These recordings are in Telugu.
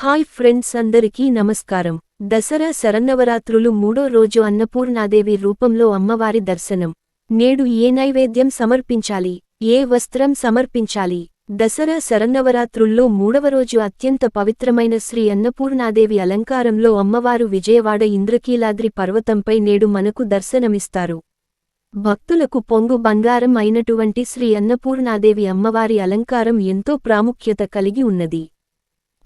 హాయ్ ఫ్రెండ్స్ అందరికీ నమస్కారం. దసరా శరన్నవరాత్రులు మూడో రోజు అన్నపూర్ణాదేవి రూపంలో అమ్మవారి దర్శనం. నేడు ఏ నైవేద్యం సమర్పించాలి? ఏ వస్త్రం సమర్పించాలి? దసరా శరన్నవరాత్రుల్లో మూడవ రోజు అత్యంత పవిత్రమైన శ్రీ అన్నపూర్ణాదేవి అలంకారంలో అమ్మవారు విజయవాడ ఇంద్రకీలాద్రి పర్వతంపై నేడు మనకు దర్శనమిస్తారు. భక్తులకు పొంగు బంగారం అయినటువంటి శ్రీ అన్నపూర్ణాదేవి అమ్మవారి అలంకారం ఎంతో ప్రాముఖ్యత కలిగి ఉన్నది.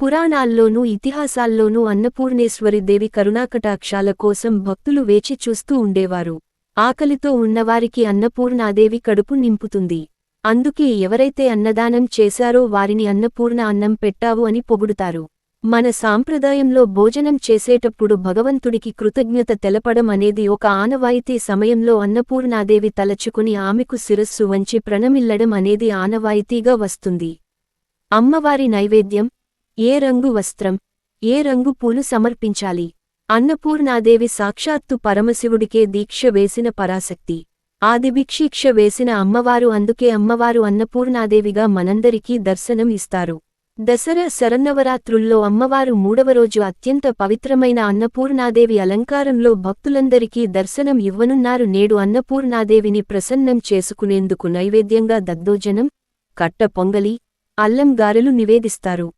పురాణాల్లోనూ ఇతిహాసాల్లోనూ అన్నపూర్ణేశ్వరి దేవి కరుణాకటాక్షాల కోసం భక్తులు వేచి చూస్తూ ఉండేవారు. ఆకలితో ఉన్నవారికి అన్నపూర్ణాదేవి కడుపు నింపుతుంది. అందుకే ఎవరైతే అన్నదానం చేశారో వారిని అన్నపూర్ణ అన్నం పెట్టావు అని పొగుడుతారు. మన సాంప్రదాయంలో భోజనం చేసేటప్పుడు భగవంతుడికి కృతజ్ఞత తెలపడం అనేది ఒక ఆనవాయితీ సమయంలో అన్నపూర్ణాదేవి తలచుకుని ఆమెకు శిరస్సు వంచి ప్రణమిల్లడం అనేది ఆనవాయితీగా వస్తుంది. అమ్మవారి నైవేద్యం ఏ రంగు వస్త్రం ఏ రంగు పూలు సమర్పించాలి? అన్నపూర్ణాదేవి సాక్షాత్తు పరమశివుడికే దీక్ష వేసిన పరాశక్తి. ఆదిభిక్షీక్ష వేసిన అమ్మవారు అందుకే అమ్మవారు అన్నపూర్ణాదేవిగా మనందరికీ దర్శనం ఇస్తారు. దసరా శరన్నవరాత్రుల్లో అమ్మవారు మూడవ రోజు అత్యంత పవిత్రమైన అన్నపూర్ణాదేవి అలంకారంలో భక్తులందరికీ దర్శనం ఇవ్వనున్నారు. నేడు అన్నపూర్ణాదేవిని ప్రసన్నం చేసుకునేందుకు నైవేద్యంగా దద్దోజనం కట్ట పొంగలి అల్లం గారెలు నివేదిస్తారు.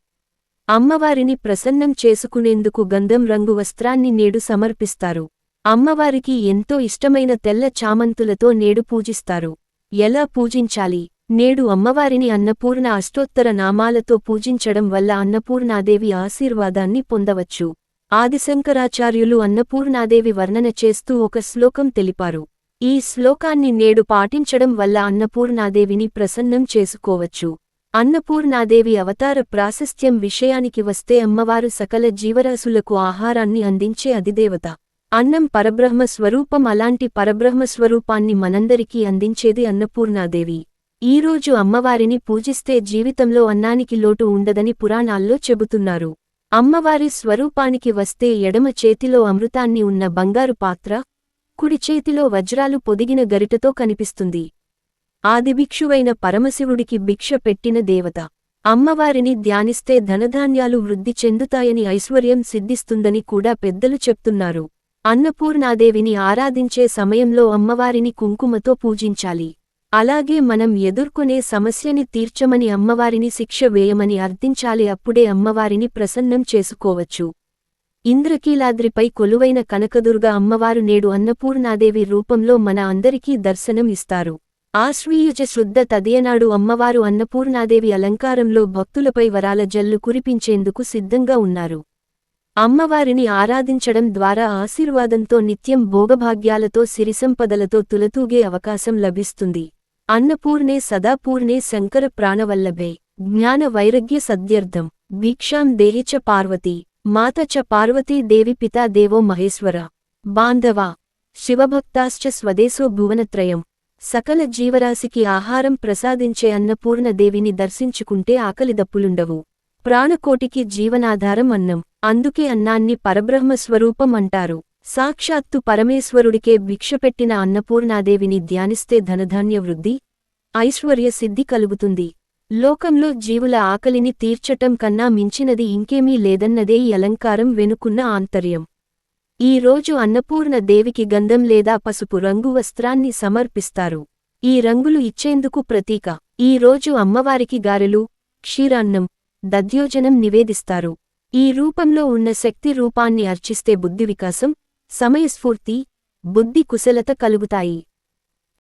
అమ్మవారిని ప్రసన్నం చేసుకునేందుకు గంధం రంగు వస్త్రాన్ని నేడు సమర్పిస్తారు. అమ్మవారికి ఎంతో ఇష్టమైన తెల్ల చామంతులతో నేడు పూజిస్తారు. ఎలా పూజించాలి? నేడు అమ్మవారిని అన్నపూర్ణ అష్టోత్తర నామాలతో పూజించడం వల్ల అన్నపూర్ణాదేవి ఆశీర్వాదాన్ని పొందవచ్చు. ఆదిశంకరాచార్యులు అన్నపూర్ణాదేవి వర్ణన చేస్తూ ఒక శ్లోకం తెలిపారు. ఈ శ్లోకాన్ని నేడు పాటించడం వల్ల అన్నపూర్ణాదేవిని ప్రసన్నం చేసుకోవచ్చు. అన్నపూర్ణాదేవి అవతార ప్రాశస్త్యం విషయానికి వస్తే అమ్మవారు సకల జీవరాశులకు ఆహారాన్ని అందించే అధిదేవత. అన్నం పరబ్రహ్మ స్వరూపం అలాంటి పరబ్రహ్మ స్వరూపాన్ని మనందరికీ అందించేది అన్నపూర్ణాదేవి. ఈరోజు అమ్మవారిని పూజిస్తే జీవితంలో అన్నానికి లోటు ఉండదని పురాణాల్లో చెబుతున్నారు. అమ్మవారి స్వరూపానికి వస్తే ఎడమ చేతిలో అమృతాన్ని ఉన్న బంగారు పాత్ర కుడి చేతిలో వజ్రాలు పొదిగిన గరిటతో కనిపిస్తుంది. ఆదిభిక్షువైన పరమశివుడికి భిక్ష పెట్టిన దేవత. అమ్మవారిని ధ్యానిస్తే ధనధాన్యాలు వృద్ధి చెందుతాయని ఐశ్వర్యం సిద్ధిస్తుందని కూడా పెద్దలు చెప్తున్నారు. అన్నపూర్ణాదేవిని ఆరాధించే సమయంలో అమ్మవారిని కుంకుమతో పూజించాలి. అలాగే మనం ఎదుర్కొనే సమస్యని తీర్చమని అమ్మవారిని శిక్ష వేయమని అర్థించాలి అప్పుడే అమ్మవారిని ప్రసన్నం చేసుకోవచ్చు. ఇంద్రకీలాద్రిపై కొలువైన కనకదుర్గ అమ్మవారు నేడు అన్నపూర్ణాదేవి రూపంలో మన అందరికీ దర్శనం ఇస్తారు. ఆశ్వీయుజ శుద్ధ తదియనాడు అమ్మవారు అన్నపూర్ణాదేవి అలంకారంలో భక్తులపై వరాల జల్లు కురిపించేందుకు సిద్ధంగా ఉన్నారు. అమ్మవారిని ఆరాధించడం ద్వారా ఆశీర్వాదంతో నిత్యం భోగభాగ్యాలతో సిరిసంపదలతో తులతూగే అవకాశం లభిస్తుంది. అన్నపూర్ణే సదాపూర్ణే శంకర ప్రాణవల్లభే. జ్ఞాన వైరగ్య సద్యర్థం. భీక్షాం దేహిచ పార్వతి. మాత చ పార్వతీ దేవి పితా దేవో మహేశ్వర. బాంధవా. శివభక్తాశ్చ స్వదేశో భువనత్రయం. సకల జీవరాశికి ఆహారం ప్రసాదించే అన్నపూర్ణ దేవిని దర్శించుకుంటే ఆకలిదప్పులుండవు. ప్రాణకోటికి జీవనాధారం అన్నం. అందుకే అన్నాన్ని పరబ్రహ్మ స్వరూపం అంటారు. సాక్షాత్తు పరమేశ్వరుడికే భిక్షపెట్టిన అన్నపూర్ణాదేవిని ధ్యానిస్తే ధనధాన్య వృద్ధి ఐశ్వర్య సిద్ధి కలుగుతుంది. లోకంలో జీవుల ఆకలిని తీర్చటం కన్నా మించినది ఇంకేమీ లేదన్నదే ఈ అలంకారం వెనుకున్న ఆంతర్యం. ఈ రోజు అన్నపూర్ణ దేవికి గంధం లేదా పసుపు రంగు వస్త్రాన్ని సమర్పిస్తారు. ఈ రంగులు ఇచ్చేందుకు ప్రతీక. ఈ రోజు అమ్మవారికి గారెలు క్షీరాన్నం దద్యోజనం నివేదిస్తారు. ఈ రూపంలో ఉన్న శక్తి రూపాన్ని అర్చిస్తే బుద్ధి వికాసం సమయస్ఫూర్తి బుద్ధి కుశలత కలుగుతాయి.